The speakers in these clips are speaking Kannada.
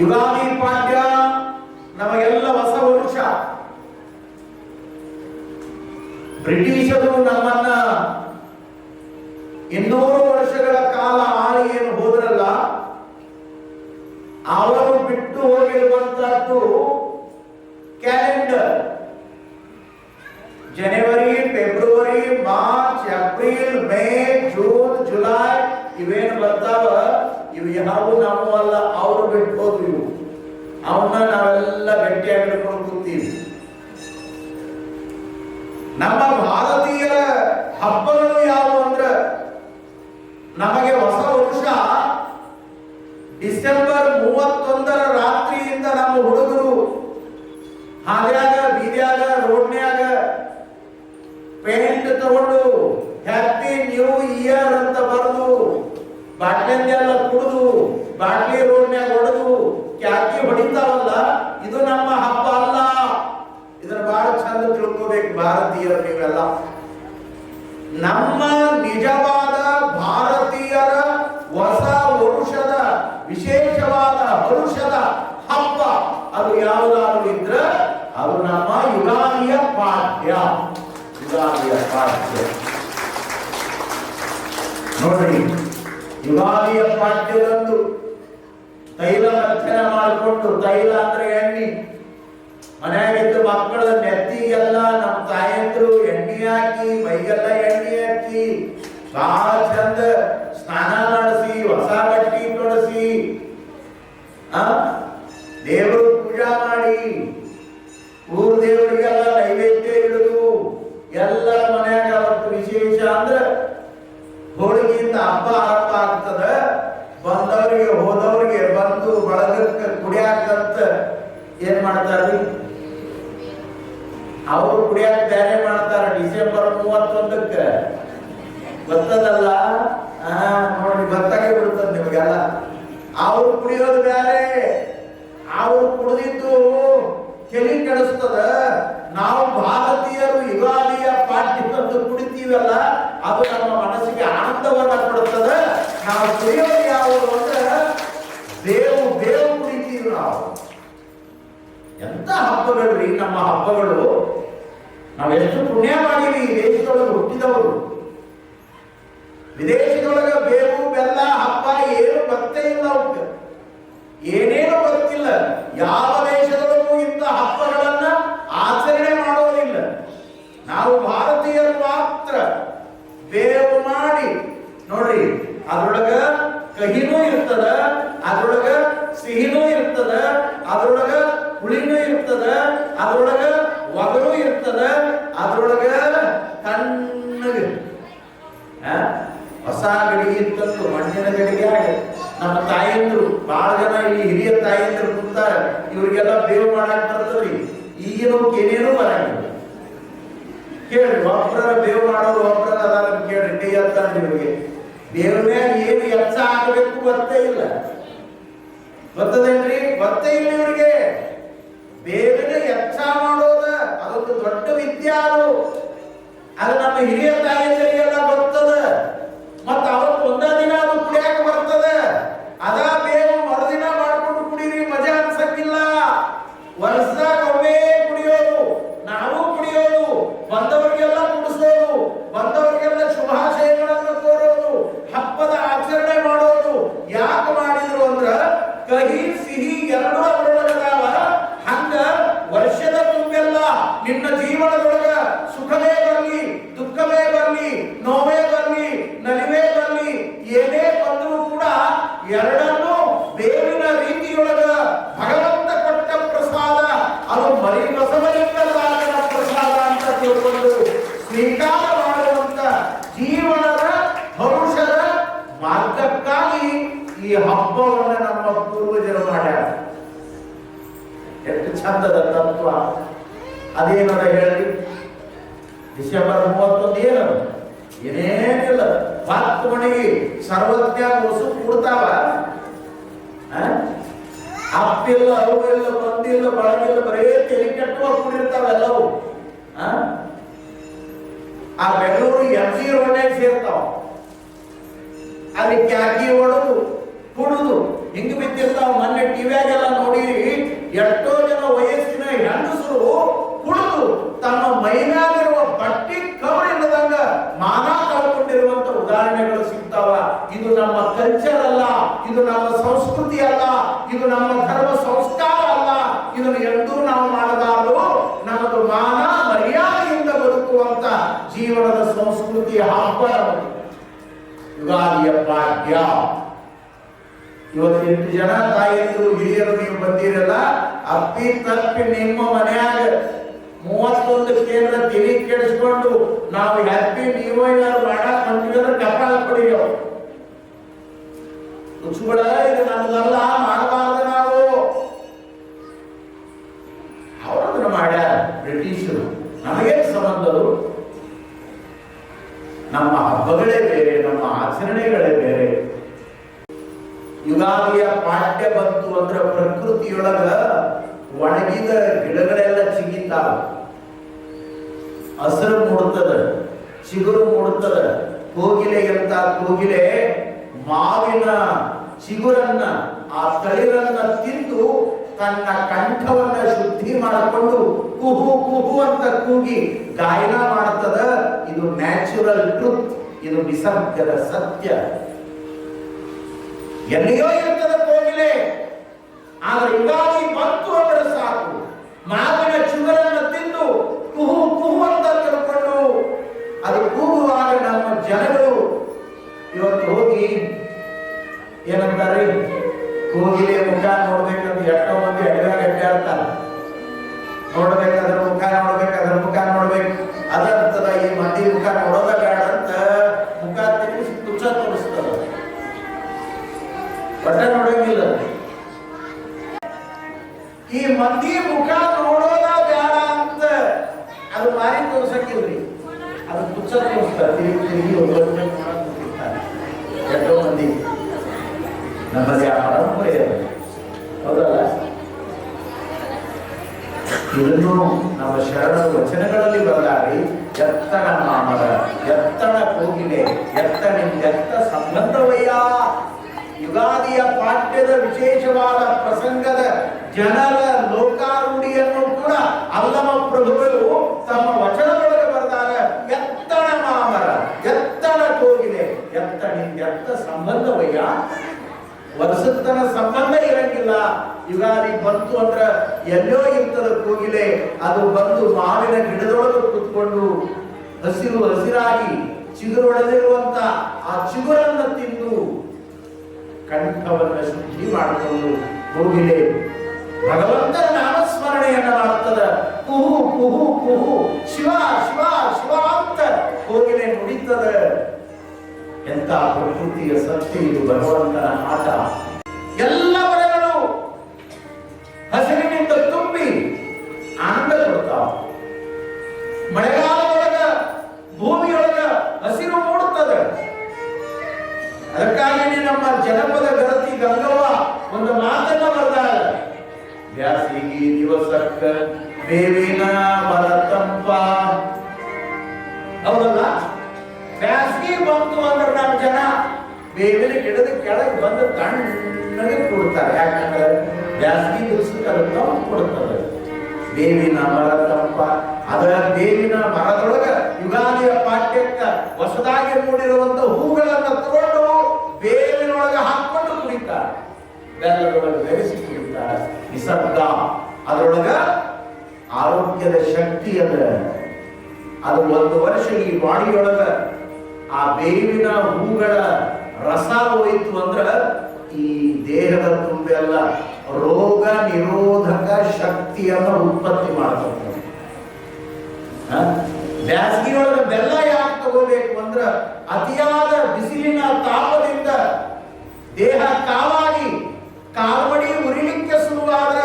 ಯುಗಾದಿ ಪಾಡ್ಯ ನಮಗೆಲ್ಲ ಹೊಸ ವರ್ಷ. ಬ್ರಿಟಿಷರು ನಮ್ಮನ್ನ ಇನ್ನೂರು ಇವು ಯಾವ ನಾವು ಅಲ್ಲ ಅವರು ಬಿಟ್ಟು ಹೋದ್ರು ಇವು ಅವನ್ನ ನಾವೆಲ್ಲ ಗಟ್ಟಿಯಾಗಿ ಹಿಡ್ಕೊಂಡು ಕೂತೀವಿ. ನಮ್ಮ ಭಾರತೀಯರ ಹಬ್ಬಗಳು ಯಾವುವು ಅಂದ್ರೆ ನಮಗೆ ಹೊಸ ವರುಷ ಡಿಸೆಂಬರ್ ಮೂವತ್ತೊಂದರ ರಾತ್ರಿಯಿಂದ ನಮ್ಮ ಹುಡುಗರು ಹಾದ್ಯಾಗ ಬೀದ್ಯಾಗ ರೋಡ್ನ್ಯಾಗ ಪೇಂಟ್ ತಗೊಂಡು ಹ್ಯಾಪಿ ನ್ಯೂ ಇಯರ್ ಅಂತ ಬರೆದು ಬಾಟ್ಲಿಂದೆಲ್ಲ ಕುಡಿದು ಬಾಟ್ಲಿ ರೋಡ್ನ್ಯಾಗ ಹೊಡೆದು ಕ್ಯಾಕಿ ಹೊಡಿತಾವಲ್ಲ ಇದು ನಮ್ಮ ಹಬ್ಬ ಅಲ್ಲ. ಇದನ್ನ ಬಹಳ ಚಂದ ತಿಳ್ಕೋಬೇಕು ಭಾರತೀಯರು ನೀವೆಲ್ಲ. ನಮ್ಮ ನಿಜವಾದ ಭಾರತೀಯರ ಹೊಸ ವರುಷದ, ವಿಶೇಷವಾದ ವರುಷದ ಹಬ್ಬ, ಅದು ಯಾವುದಾದ್ರು ಇದ್ರೆ, ಅದು ನಮ್ಮ ಯುಗಾದಿಯ ಪಾಠ್ಯ ಯುಗಾದಿಯ ಪಾಠ್ಯ ನೋಡ್ರಿ ಯುಗಾದಿಯ ಪಾಠ್ಯದಂದು ತೈಲ ಅರ್ಚನೆ ಮಾಡಿಕೊಂಡು ತೈಲ ಅಂದ್ರೆ ಎಣ್ಣೆ. ಮನೆಯಾಗಿದ್ದು ಮಕ್ಕಳ ನೆತ್ತಿಗೆಲ್ಲ ನಮ್ಮ ತಾಯಂದ್ರು ಎಣ್ಣೆ ಹಾಕಿ, ಮೈಗೆಲ್ಲ ಎಣ್ಣೆ ಹಾಕಿ ಬಹಳ ಚಂದ ಸ್ನಾನ ಮಾಡಿಸಿ, ಹೊಸ ಬಟ್ಟಿ ತೊಡಸಿ ದೇವರು ಪೂಜಾ ಮಾಡಿ, ಊರ್ ದೇವರಿಗೆಲ್ಲ ಮಾಡ್ತಾರ್ರಿ ಅವರು ಕುಡಿಯಾಕ ಬೇರೆ ಮಾಡ್ತಾರ, ಡಿಸೆಂಬರ್ ಮೂವತ್ತೊಂದಕ್ಕೆ. ಗೊತ್ತದಲ್ಲ? ನೋಡಿ, ಗೊತ್ತಾಗೇ ಬಿಡ್ತದ ನಿಮಗೆಲ್ಲ. ಅವ್ರು ಕುಡಿಯೋದು ಬೇರೆ ಅವ್ರು ಕುಡಿದಿದ್ದು ತಲೆ ಕೆಡಿಸ್ತದ. ನಾವು ಭಾರತೀಯರು ಯುಗಾದಿಯ ಪಾಠ್ಯದಂದು ಕುಡಿತೀವಲ್ಲ, ಅದು ನಮ್ಮ ಮನಸ್ಸಿಗೆ ಆನಂದವನ್ನ ಕೊಡುತ್ತದೆ. ನಾವು ಕುಡಿಯೋದು ಯಾವುದು ಅಂದ್ರೆ ಬೇವು ಕುಡಿತೀವಿ ನಾವು ಎಂತ ಹಬ್ಬಗಳ್ರಿ ನಮ್ಮ ಹಬ್ಬಗಳು ನಾವೆಷ್ಟು ಪುಣ್ಯ ಮಾಡೀವಿ ಈ ದೇಶದೊಳಗೆ ಹುಟ್ಟಿದವರು. ವಿದೇಶದೊಳಗೆ ಬೇವು, ಬೆಲ್ಲ, ಹಬ್ಬ, ಏನು ಗೊತ್ತೇ ಇಲ್ಲ ಅವಕ್ಕೆ ಏನೇನು ಗೊತ್ತಿಲ್ಲ. ಯಾವ ಇರ್ತದ, ಅದ್ರೊಳಗ ಒಗರು ಇರ್ತದ, ಅದ್ರೊಳಗ ತಣ್ಣಗೆ? ಹೊಸ ಗಡಿಗೆ ಇತ್ತಂದು ಮಣ್ಣಿನ ಗಡಿಗೆ ನಮ್ಮ ತಾಯಂದ್ರು ಬಹಳ ಜನ ಇಲ್ಲಿ ಹಿರಿಯ ತಾಯಂದ್ರು ಕುಂತಾರ. ಇವ್ರಿಗೆಲ್ಲ ಬೇವ್ ಮಾಡಕ್ ಬರ್ತದ್ರಿ. ಈಗಿನ ಏನೇನು ಬರಂಗಿಲ್ಲ. ಕೇಳ್ರಿ ಒಬ್ಬರ ಬೇವು ಮಾಡೋರು ಒಬ್ಬರ ಅದಾರ ಕೇಳ್ರಿ, ಕೈ ಅಂತಾರೆ ನಿಮಗೆ. ಬೇವನೇ ಏನು ಎಚ್ಚ ಆಗಬೇಕು ಗೊತ್ತೇ ಇಲ್ಲ. ಗೊತ್ತದೇನ್ರಿ? ಗೊತ್ತೇ ಇಲ್ಲ ಇವ್ರಿಗೆ. ಬೇವಿನ ಎಚ್ಚ ಮಾಡೋದ ಅದೊಂದು ದೊಡ್ಡ ವಿದ್ಯೆ ಅದು. ಅದು ನಮ್ಮ ಹಿರಿಯ ತಾಯಂದಿರಿಗೆಲ್ಲ ಬರ್ತದ ಮತ್ತ ಎಷ್ಟು ಚಂದದ ತತ್ವ ಅದೇನದ ಹೇಳಿ? ಡಿಸೆಂಬರ್ ಮೂವತ್ತೊಂದು ಏನದು ಏನೇನಿಲ್ಲ ಹತ್ತು ಮಣಿಗೆ ಸರ್ವಜ್ಞ ಹೊಸು ಕೊಡ್ತಾವ? ಅಪ್ಪಿಲ್ಲ ಅವು ಇಲ್ಲ ಬಂದಿಲ್ಲ, ಬಳಗಿಲ್ಲ, ಬರೇ ತಲೆ ಕೆಟ್ಟುವ ಕೂಡಿರ್ತಾವ ಎಲ್ಲವು. ಆ? ಬೆಂಗಳೂರು ಎಂ ಜಿ ರೋಡ್ನಾಗ ಸೇರ್ತಾವ. ಅಲ್ಲಿ ಕ್ಯಾಕಿ ಹೊಡೆದು ಕುಡುದು ಹಿಂಗ್ ಬಿದ್ದಿರ್ತಾವ ಮೊನ್ನೆ ಟಿವ್ಯಾಗೆಲ್ಲ ಕುಡಿದು ಕುಡಿದು ತಮ್ಮ ಬಟ್ಟಿ ಬಟ್ಟೆ ಕವರಿಲ್ಲದಂಗ ಮಾನ ಕಳ್ಕೊಂಡಿರುವಂತ ಉದಾಹರಣೆಗಳು ಸಿಗ್ತಾವ. ಇದು ನಮ್ಮ ಕಲ್ಚರ್ ಅಲ್ಲ, ಇದು ನಮ್ಮ ಸಂಸ್ಕೃತಿ ಅಲ್ಲ, ಇದು ನಮ್ಮ ಧರ್ಮ ಸಂಸ್ಕಾರ ಅಲ್ಲ. ಇದನ್ನು ಎಂದೂ ನಾವು ಮಾಡಲಾರು ನಮ್ಮದು ಮಾನ ಮರ್ಯಾದೆಯಿಂದ ಬದುಕುವಂತ ಜೀವನದ ಸಂಸ್ಕೃತಿ ಹಬ್ಬ ಯುಗಾದಿಯ ಭಾಗ್ಯ. ಇವತ್ತು ಎಂಟು ಜನ ತಾಯಿಯಂದರು ಹಿರಿಯ ಅಪ್ಪಿ ತಪ್ಪಿ ನಿಮ್ಮ ಮನೆಯಾಗ ಮೂವತ್ತೊಂದು ಕೇಂದ್ರ ತಿಳಿ ಕೆಡಿಸ್ಕೊಂಡು ನಾವು ಹ್ಯಾಪಿ ನೀವು ಏನಾದ್ರು ಮಾಡಕ್ ಹೊಂಟಿದ್ರೆ ಕಪಾಳ ಕೊಡಿಯೋ ಹುಚ್ಚುಗಳ ಇದು ನಮ್ದಲ್ಲ ಮಾಡಬಾರ್ದು ನಾವು. ಅವರದನ್ನ ಮಾಡ್ಯಾರ ಬ್ರಿಟಿಷರು. ನಮಗೇನು ಸಂಬಂಧರು ನಮ್ಮ ಹಬ್ಬಗಳೇ ಬೇರೆ, ನಮ್ಮ ಆಚರಣೆಗಳೇ ಬೇರೆ. ಯುಗಾದಿಯ ಪಾಠ್ಯ ಬಂತು ಅಂದ್ರೆ ಪ್ರಕೃತಿಯೊಳಗ ಒಣಗಿದ ಗಿಡಗಳೆಲ್ಲ ಚಿಗಿತಾವ. ಹಸಿರು ಮೂಡುತ್ತದ ಚಿಗುರು ಮೂಡುತ್ತದ ಕೋಗಿಲೆ ಎಂತ ಕೋಗಿಲೆ? ಮಾವಿನ ಚಿಗುರನ್ನ, ಆ ತಳಿರನ್ನ ತಿಂದು ತನ್ನ ಕಂಠವನ್ನ ಶುದ್ಧಿ ಮಾಡಿಕೊಂಡು ಕುಹು ಕುಹು ಅಂತ ಕೂಗಿ ಗಾಯನ ಮಾಡ್ತದ. ಇದು ನ್ಯಾಚುರಲ್ ಟ್ರೂತ್, ಇದು ನಿಸರ್ಗದ ಸತ್ಯ. ಎಲ್ಲಿಯೋ ಇರ್ತದ ಕೋಗಿಲೆ? ಆದ್ರೆ ಯುಗಾದಿ ಬಂತು ಅಂದ್ರೆ ಸಾಕು. ಮಾವಿನ ಚುಗರನ್ನು ತಿಂದು ಕುಹು ಕುಹು ಅಂತ ತಿಳ್ಕೊಂಡು ಅದು ಕೂಗುವಾಗ ನಮ್ಮ ಜನಗಳು ಇವತ್ತು ಹೋಗಿ ಏನಂತಾರೆ? ಕೋಗಿಲೆ ಮುಖ ನೋಡ್ಬೇಕಂತ ಎಷ್ಟೋ ಮಂದಿ ಅಡಿಯಾಗ ಅಡ್ಡಾಡ್ತಾರೆ ನೋಡ್ಬೇಕಾದ್ರ ಮಂದಿ ಮುಖ ನೋಡೋದ ಬೇಡ ಅಂತ. ಅದು ಮಾರಿ ತೋರ್ಸಂಗಿಲ್ರಿ ಅದು ಪುಚ್ಚ ತೋರಿಸ್ತಾರೆ. ತಿರುಗಿ. ಎಷ್ಟೋ ಮಂದಿ. ನಮ್ಮಲ್ಲಿ ಆ ಪರಂಪರೆ ಹೌದಲ್ಲ? ಇದನ್ನು ನಮ್ಮ ಶರಣ ವಚನಗಳಲ್ಲಿ ಬರಲಾರಿ ಎತ್ತಣ ಮಾಮರ ಎತ್ತಣ ಕೋಗಿಲೆ, ಎತ್ತ ಎತ್ತ ಸಂಬಂಧವಯ್ಯ? ಯುಗಾದಿಯ ಪಾಠ್ಯದ ವಿಶೇಷವಾದ ಪ್ರಸಂಗದ ಜನರ ಎತ್ತಣಿಂದ ಎತ್ತ ಸಂಬಂಧವಯ್ಯ ವರ್ಷತನ ಸಂಬಂಧ ಇರಂಗಿಲ್ಲ. ಯುಗಾದಿ ಬಂತು ಅಂದ್ರ ಎಲ್ಲೋ ಇರ್ತದ ಕೋಗಿಲೆ, ಅದು ಬಂದು ಮಾವಿನ ಗಿಡದೊಳಗೆ ಕುತ್ಕೊಂಡು ಹಸಿರು ಹಸಿರಾಗಿ ಚಿಗುರು ಹೊಡೆದಿರುವಂತ ಆ ಚಿಗುರನ್ನ ತಿಂದು ಕಂಠವನ್ನ ಶುದ್ಧಿ ಮಾಡಿಕೊಂಡು ಕೋಗಿಲೆ ಭಗವಂತನ ನಾಮಸ್ಮರಣೆಯನ್ನ ಮಾಡ್ತದ ಕುಹು ಕುಹು ಕುಹು, ಶಿವ ಶಿವ ಶಿವ ಅಂತ ಕೋಗಿಲೆ ನುಡಿತದ. ಎಂತ ಪ್ರಕೃತಿಯ ಸತ್ಯ ಇದು? ಭಗವಂತನ ಆಟ. ಎಲ್ಲ ಮರಗಳು ಹಸಿರಿನಿಂದ ತುಂಬಿ ಆನಂದ ಕೊಡ್ತಾವ ಮಳೆಗಾಲದೊಳಗ, ಭೂಮಿಯೊಳಗ ಹಸಿರು ಮೂಡುತ್ತದೆ. ಅದಕ್ಕಾಗಿಯೇ ನಮ್ಮ ಜನಪದ ಗರತಿ ಗಂಗವ್ವ ಒಂದು ಮಾತನ್ನ ಬರ್ತಾರೆ ಬ್ಯಾಸಿಗಿ ದಿವಸಕ್ಕ ಬೇವಿನ ಮರ ಬೇವಿನ ಗಿಡದ ಕೆಳಗೆ ಬಂದು ತಣ್ಣಗೆ ಕೊಡ್ತಾರೆ ಯಾಕಂದ್ರೆ ಬ್ಯಾಸಗಿ ದಿವಸಕ್ಕೆ ಅದು ತಂಪು ಕೊಡ್ತದೆ ಬೇವಿನ ಮರ ತಂಪ, ಅದರ ಬೇವಿನ ಮರದೊಳಗ ಯುಗಾದಿಯ ಪಾಠ್ಯಕ್ಕ ಹೊಸದಾಗಿ ಮೂಡಿರುವಂತ ಹೂಗಳನ್ನು ತಗೊಂಡು ಬೇವಿನೊಳಗೆ ಹಾಕೊಂಡು ಕುಡಿತಾರೆ ಬೆಲ್ಲದೊಳಗೆ ಬೆರೆಸಿ ಕುಡಿತಾರೆ ನಿಸರ್ಗ ಅದರೊಳಗ ಆರೋಗ್ಯದ ಶಕ್ತಿ ಅದ. ಅದು ಒಂದು ವರ್ಷ ಈ ಬಾಡಿಯೊಳಗ ಆ ಬೇವಿನ ಹೂಗಳ ರಸ ಹೋಯಿತು ಅಂದ್ರ ಈ ದೇಹದ ತುಂಬೆಲ್ಲ ರೋಗ ನಿರೋಧಕ ಶಕ್ತಿಯನ್ನು ಉತ್ಪತ್ತಿ ಮಾಡ್ತದೆ. ಬ್ಯಾಸಗಿಯೊಳಗ ಬೆಲ್ಲ ಯಾಕೆ ತಗೋಬೇಕು ಅಂದ್ರ ಅತಿಯಾದ ಬಿಸಿಲಿನ ತಾಪದಿಂದ ದೇಹ ಕಾವಾಗಿ ಕಾಲ್ಮಡಿ ಉರಿಲಿಕ್ಕೆ ಶುರುವಾದ್ರ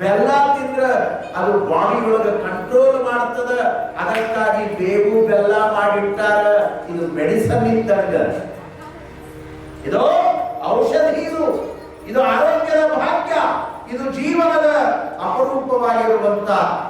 ಬೆಲ್ಲ ತಿಂದ್ರ ಅದು ಬಾಡಿ ಒಳಗ ಕಂಟ್ರೋಲ್ ಮಾಡ್ತದ ಅದಕ್ಕಾಗಿ ಬೇವು ಬೆಲ್ಲ ಮಾಡಿಟ್ಟಾರ ಇದು ಮೆಡಿಸನ್ ಇದ್ದಂಗ ಇದು ಔಷಧಿ ಇದು ಇದು